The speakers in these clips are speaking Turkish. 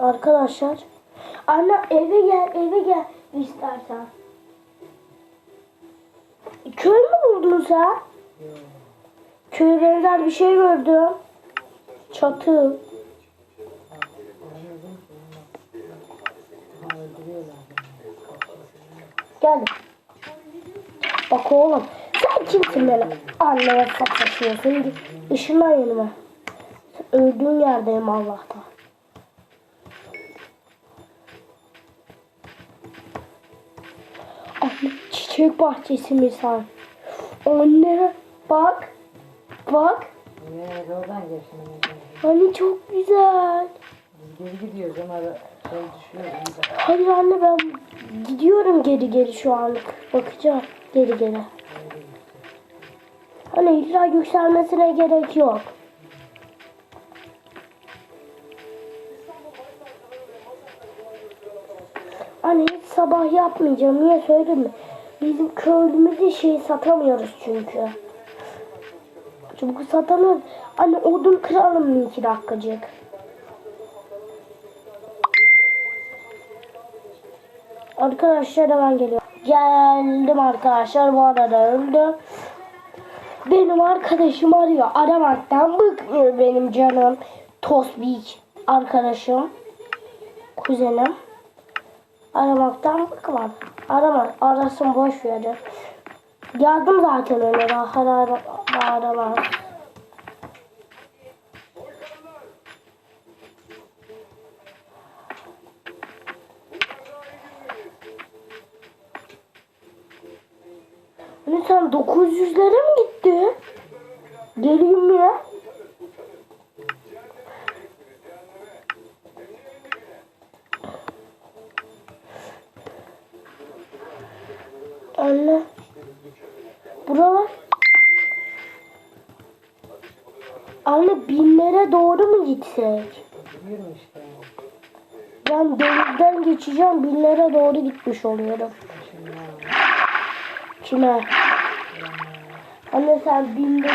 Arkadaşlar. Anne eve gel eve gel istersen. Köy mü buldun sen? Köye benzer bir şey gördüm. Çatı. Gel. Bak oğlum. Sen kimsin böyle anneye sataşıyorsun? Git ışınlan yanıma. Öldüğün yerdeyim Allah'ta. Çiçek bahçesi misal. Anne bak. Bak. Evet oradan geçtim. Anne çok güzel. Biz geri gidiyoruz ama şey düşüyor. Hayır anne ben gidiyorum geri geri şu anlık. Bakacağım geri geri. Hani illa yükselmesine gerek yok. Anne hiç sabah yapmayacağım. Niye söyledin mi? Bizim köylümüzde şey satamıyoruz çünkü. Çubuk satamıyoruz. Anne odun kıralım mı iki dakikacık? Arkadaşlar hemen geliyor. Geldim arkadaşlar bu arada öldü. Benim arkadaşım arıyor. Aramaktan bıkmıyor benim canım. Tosbik arkadaşım. Kuzenim. Aramaktan bıkmadı. Arama, arasın boş verin. Geldim zaten öyle daha ara, aramaz. Sen 900'lere mi gitti? Geleyim mi ya? Anne. Buralar. Anne binlere doğru mu gitsek? Ben denizden geçeceğim binlere doğru gitmiş oluyorum. Kime? Anne sen mi?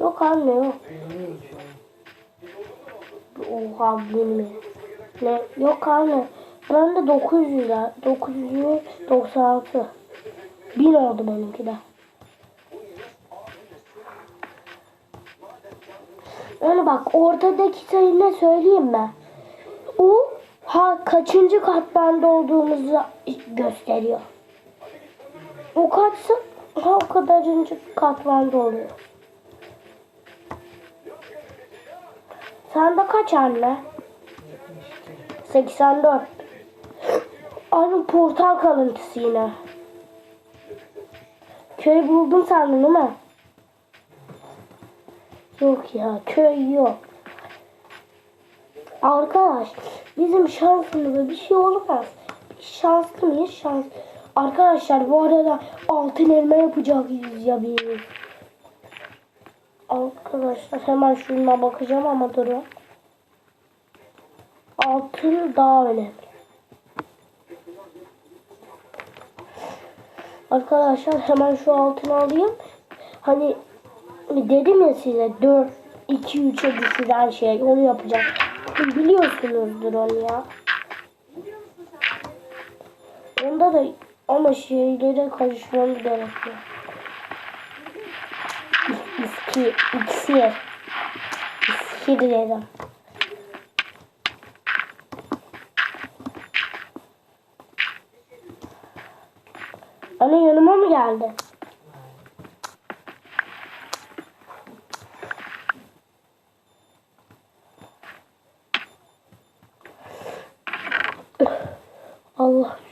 Yok anne yok. Bilmiyorum. Oha bin Ne? Yok anne. Ben de 900 lira. 996. 1000 oldu benimki de. Yani bak ortadaki sayı ne söyleyeyim mi? O ha kaçıncı katmanda olduğumuzu gösteriyor. O kaçsa ha o kadarıncı katmanda oluyor. Sende kaç anne? 84. Aynı portal kalıntısı yine. Köy buldun sandın değil mi? Yok ya köy yok. Arkadaş bizim şansımıza bir şey olmaz. Şanslı mıyız? Şans. Arkadaşlar bu arada altın elma yapacağız ya biz. Arkadaşlar hemen şuna bakacağım ama durun. Altın daha önemli. Arkadaşlar hemen şu altını alayım. Hani dedim ya size 4 2 3'e düşüren şey onu yapacağım. Biliyorsunuzdur onu ya. Onda da ama şeylere karışmamız gerekiyor. İski, iksir. İksir dedim. Anne yanıma mı geldi? Allah.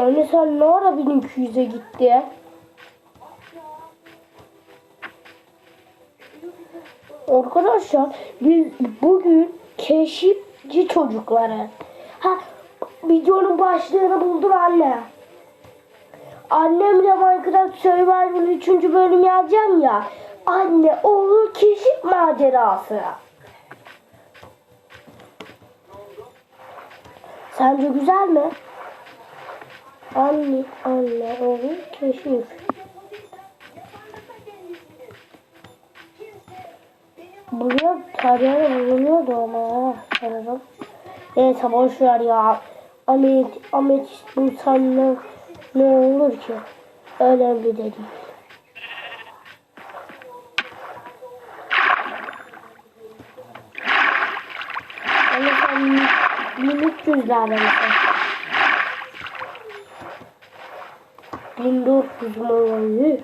Anne sen ne ara 1200'e gitti? Arkadaşlar biz bugün keşifçi çocukları. Ha videonun başlığını buldum anne. Annemle Minecraft Survival 3. bölüm yazacağım ya. Anne oğlu keşif macerası. Sence güzel mi? Anne, anne, oğul keşif. Buraya tarihe bulunuyordu ama ya sanırım. Neyse boş ver ya. Amet, ametist bulsam ne, olur ki? Önemli de değil. Ama sen 1300'lerde misin? 1400 mu oluyor?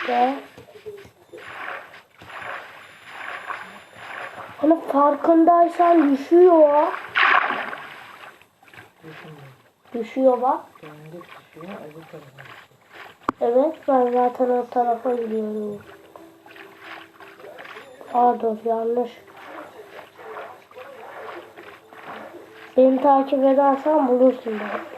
İşte. Hani farkındaysan düşüyor. Düşüyor bak. Kendi düşüyor. Evet ben zaten o tarafa gidiyorum. Aa dur yanlış. Beni takip edersen bulursun beni.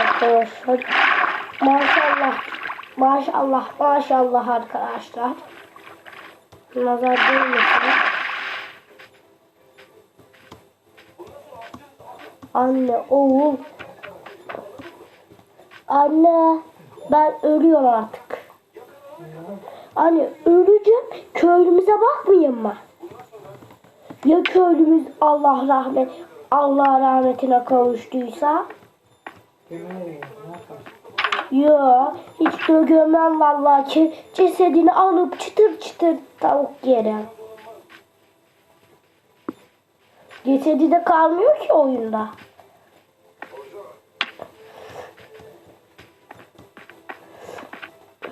Arkadaşlar maşallah maşallah maşallah arkadaşlar. Nazar değmesin. Anne oğul. Anne ben ölüyorum artık. Anne öleceğim köylümüze bakmayayım mı? Ya köylümüz Allah rahmet Allah rahmetine kavuştuysa? Ne? Yo, hiç de gömem vallahi ki cesedini alıp çıtır çıtır tavuk yerim. Cesedi de kalmıyor ki oyunda.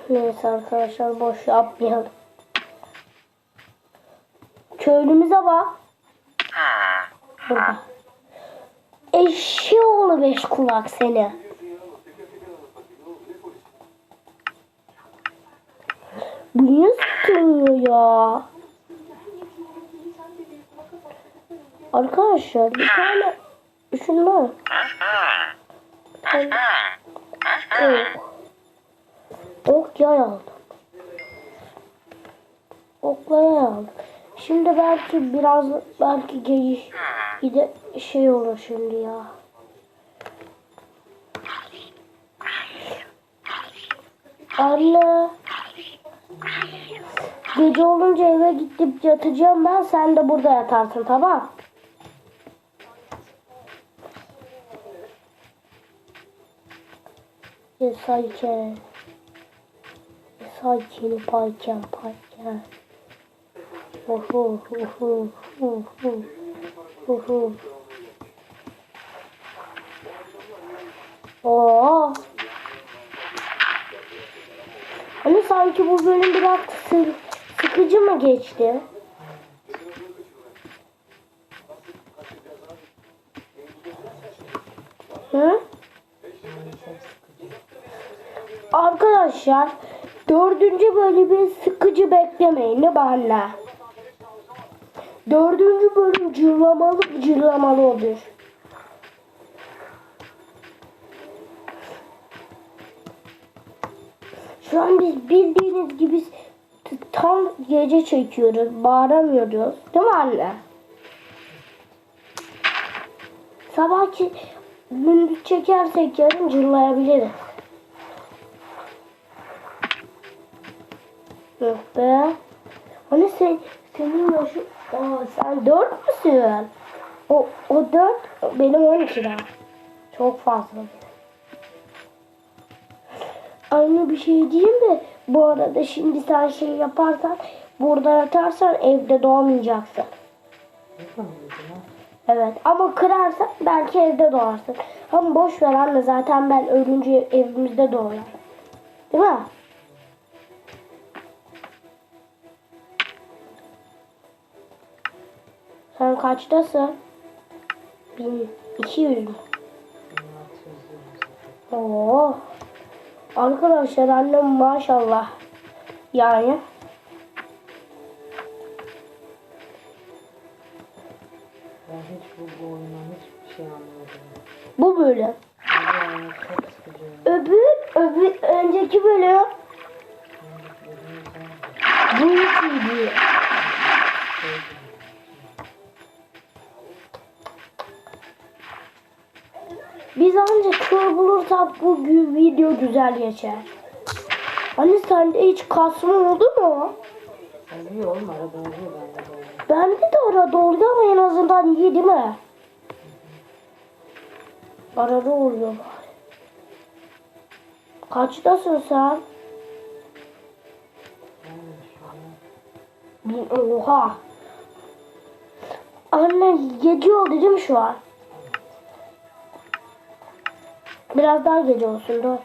Neyse arkadaşlar boş yapmayalım. Köylümüze bak. Burada. Eşeğoğlu beş kulak seni. Bu niye sıkılıyor ya? Arkadaşlar bir tane şunlar. Ok. Ok yay aldım. Okla aldım. Şimdi belki biraz belki geliş gide şey olur şimdi ya. Anne. Gece olunca eve gidip yatacağım ben. Sen de burada yatarsın tamam. Sakin. Sakin payken payken. Uhu uhu uhu uhu. Oo. Hani sanki bu bölüm biraz sı- sıkıcı mı geçti? Hı? Arkadaşlar dördüncü bölümü sıkıcı beklemeyin ne bana. Dördüncü bölüm cırlamalı cırlamalı olur. Şu an biz bildiğiniz gibi tam gece çekiyoruz. Bağıramıyoruz. Değil mi anne? Sabahki gündüz çekersek yarın cırlayabiliriz. Yok be. Hani sen, senin yaşın... Aa, sen dört müsün? O, o dört, benim on iki daha. Çok fazla. Anne bir şey diyeyim mi? Bu arada şimdi sen şey yaparsan buradan atarsan evde doğmayacaksın. Evet ama kırarsan belki evde doğarsın. Ama boş ver anne zaten ben ölünce evimizde doğarım. Değil mi? Sen kaçtasın? 1200 mü? 1600 diyorum Oo. Arkadaşlar annem maşallah. Yani Ben hiç bu, bu oyundan hiçbir şey anlamadım. bu bölüm. Öbür, öbür önceki bölüm bu ikiydi. Biz ancak kör bulursak bu video güzel geçer. Anne sende hiç kasma oldu mu? Oluyor oğlum arada oluyor bende de oluyor. Bende de arada oluyor ama en azından iyi değil mi? Arada oluyor bari. Kaçtasın sen? Oha. Anne gece oldu değil mi şu an? Biraz daha gece olsun dur.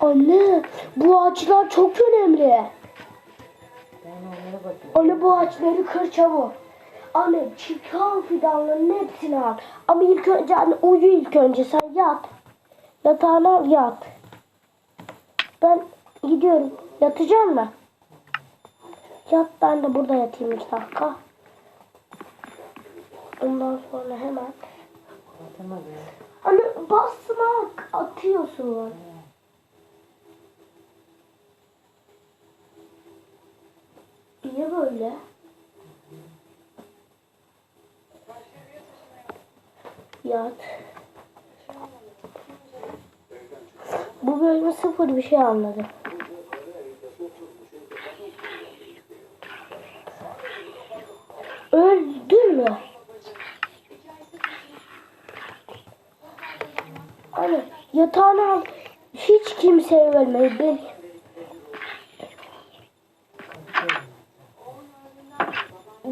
Anne bu ağaçlar çok önemli. Anne bu ağaçları kır çabuk. Anne çıkan fidanların hepsini al. Ama ilk önce anne uyu ilk önce sen yat. Yatağına yat. Ben gidiyorum. Yatacağım mı? Yat ben de burada yatayım iki dakika. Ondan sonra hemen. Atamadım. Anne basmak atıyorsun. Niye böyle? Yat. Bu bölümü sıfır bir şey anladım. Öldün mü? Anne yatağını al. Hiç kimseye ölmedi. Ben...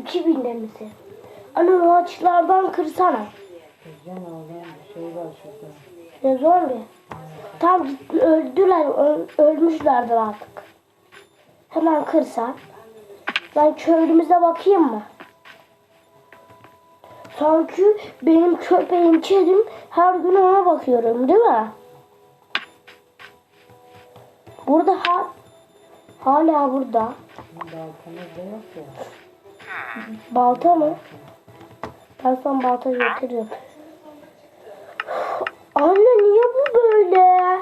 İki binde misin? Anne o ağaçlardan kırsana. Güzel oğlum bir şey var şurada. Ne zombi? Tam git, öldüler, öl- ölmüşlerdir artık. Hemen kırsan. Ben köylümüze bakayım mı? Sanki benim köpeğim, kedim her gün ona bakıyorum değil mi? Burada ha hala burada. Balta mı? Ben sana balta getiriyorum. Anne niye bu böyle?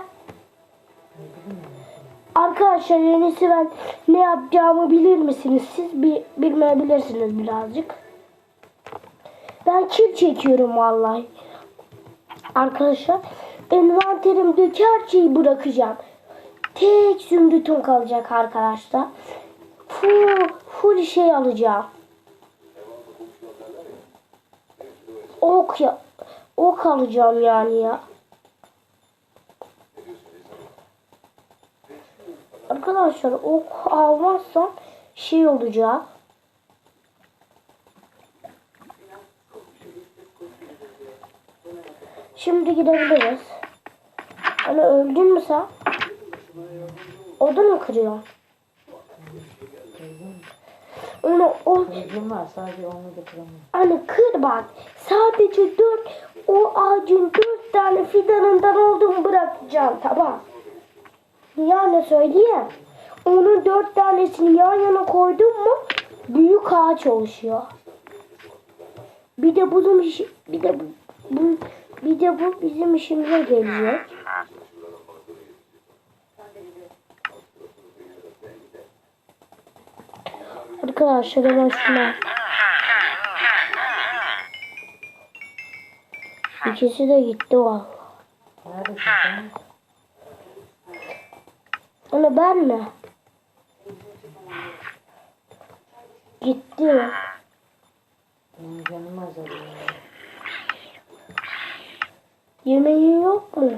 Arkadaşlar en iyisi ben ne yapacağımı bilir misiniz? Siz bi bilmeyebilirsiniz birazcık. Ben kil çekiyorum vallahi. Arkadaşlar envanterimdeki her şeyi bırakacağım. Tek zümrütüm kalacak arkadaşlar. Full, full şey alacağım. Ok ya. Ok alacağım yani ya. Arkadaşlar ok almazsam şey olacak. Şimdi gidebiliriz. Hani öldün mü sen? Odun mu kırıyor? Onu o Kılıcım var sadece onu da. Hani kır bak. Sadece dört o ağacın dört tane fidanından olduğunu bırakacağım tamam. Yani söyleyeyim. Onun dört tanesini yan yana koydum mu büyük ağaç oluşuyor. Bir de işi, bir de bu, bu bir de bu bizim işimize gelecek. Arkadaşlar hemen şuna. İkisi de gitti valla. Ana ben mi? Gitti. Benim canım azalıyor. Yemeğin yok mu?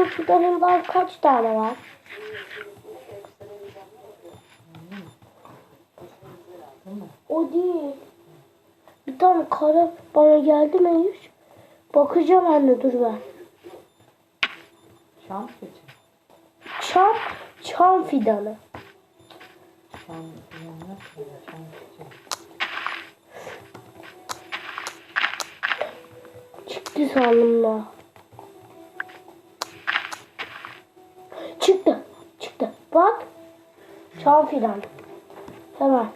Senin fidanından kaç tane var? O değil. Bir tane kara bana geldi mi hiç? Bakacağım anne dur ben. Şam keçi. Çam, çam fidanı. Yanına koy. Şam sandım da. Çıktı. Çıktı. Bak. Çam fidanı. Hemen.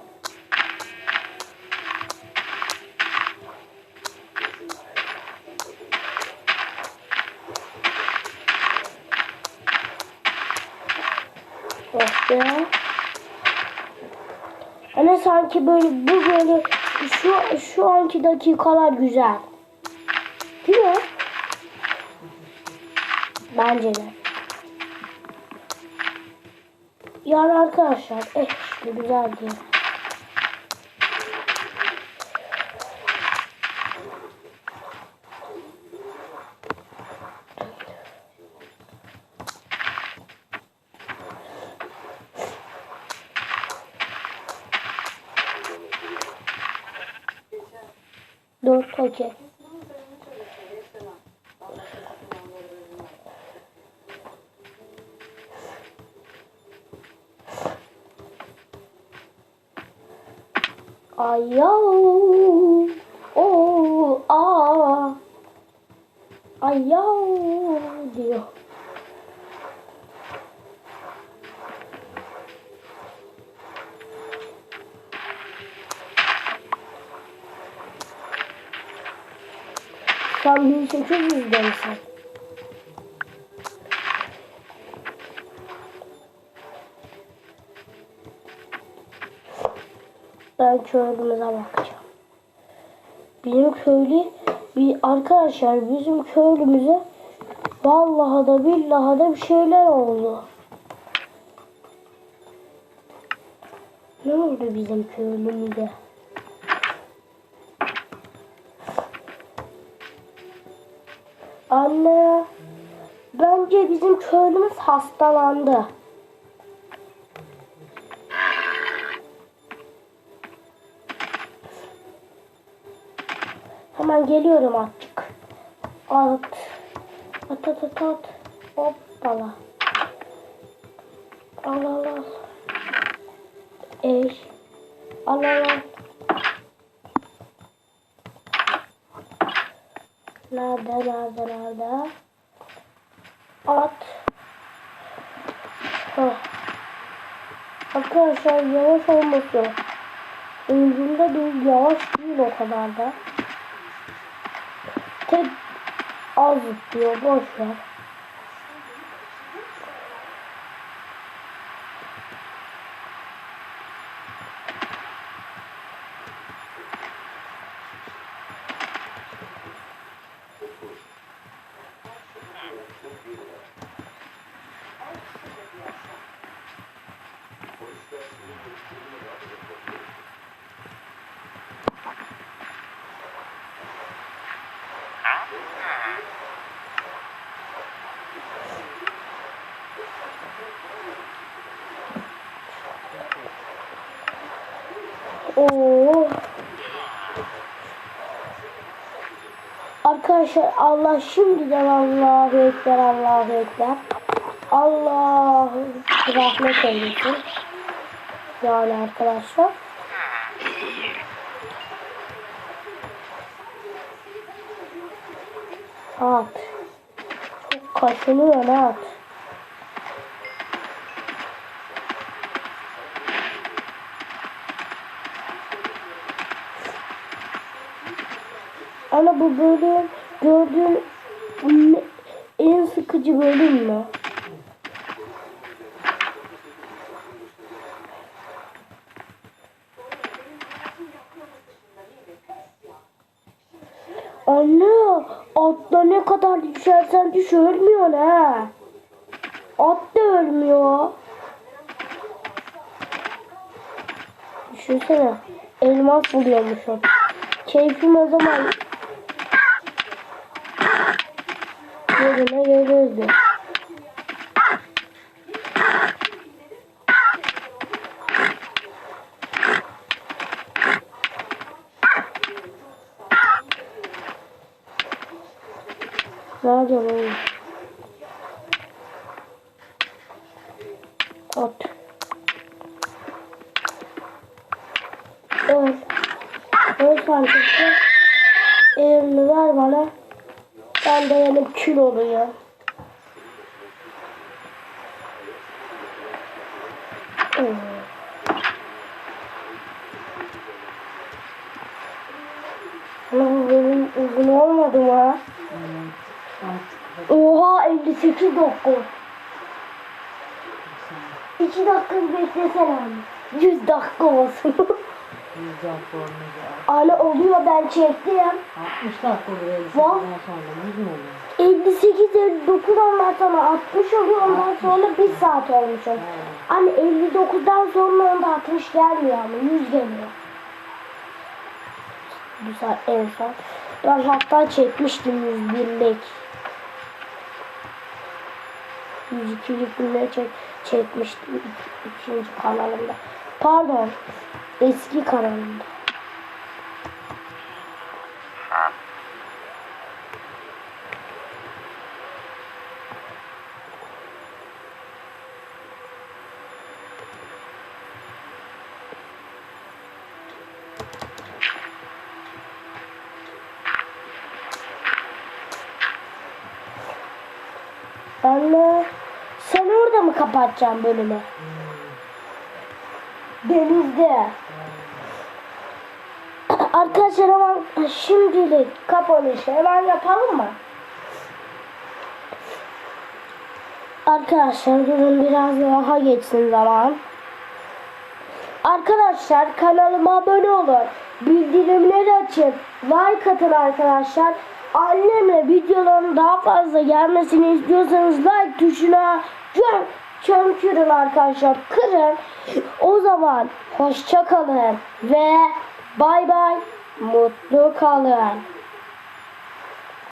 Be. Hani sanki böyle bu böyle şu şu anki dakikalar güzel. Bence de. Yani arkadaşlar eh işte güzel diye. Dur okey. Ayaw. Oo, aa. Ayaw diyor. Sen 1800'de misin? Ben köylümüze bakacağım. Bizim köylü bir arkadaşlar bizim köylümüze vallahi da billahi da bir şeyler oldu. Ne oldu bizim köylümüze? Anne, bence bizim köylümüz hastalandı. Hemen geliyorum artık. At. At at at at. Hoppala. Al al al. Eş. Al al al. Nerede nerede nerede? At. Hah. Arkadaşlar yavaş olması. Umurumda değil yavaş değil o kadar da. Tek az diyor boş ver. Oo. Arkadaşlar Allah şimdiden Allahu Ekber Allahu Ekber. Allah rahmet eylesin. Yani arkadaşlar. At. Çok kaşınıyor ne at. Ana bu bölüm gördüğün ne- en sıkıcı bölüm mü? Anne atla ne kadar düşersen düş ölmüyor ha. At da ölmüyor. Düşünsene elmas buluyormuşum. Keyfim o zaman bile görürdü. Nerede lan? At. Evet. Evet arkadaşlar. Elini ver bana. Ben de benim kül oluyor. Hmm. Ama bu benim uzun olmadı mı? Oha 58 dakika. 2 dakika beklesene abi. 100 dakika olsun. 100 dakika olmayacak. Anne oluyor ben çektim. 60 dakika buraya Vah. gittikten sonra 100 mü oluyor? 58 59 ondan sonra 60 oluyor ondan sonra 1 saat olmuş oluyor. Anne 59'dan sonra onda 60 gelmiyor ama 100 geliyor. Bu saat en son. Ben hatta çekmiştim 101'lik. 102'lik bile çek, çekmiştim ik- ikinci kanalımda. Pardon. Eski kanalımda. Sen orada mı kapatacaksın bölümü? Denizde. Arkadaşlar hemen şimdilik kapanışı hemen yapalım mı? Arkadaşlar durun biraz daha geçsin zaman. Arkadaşlar kanalıma abone olun. Bildirimleri açın. Like atın arkadaşlar. Annemle videoların daha fazla gelmesini istiyorsanız like tuşuna çön çömkürün arkadaşlar. Kırın. O zaman hoşça kalın ve bay bay. Mutlu kalın.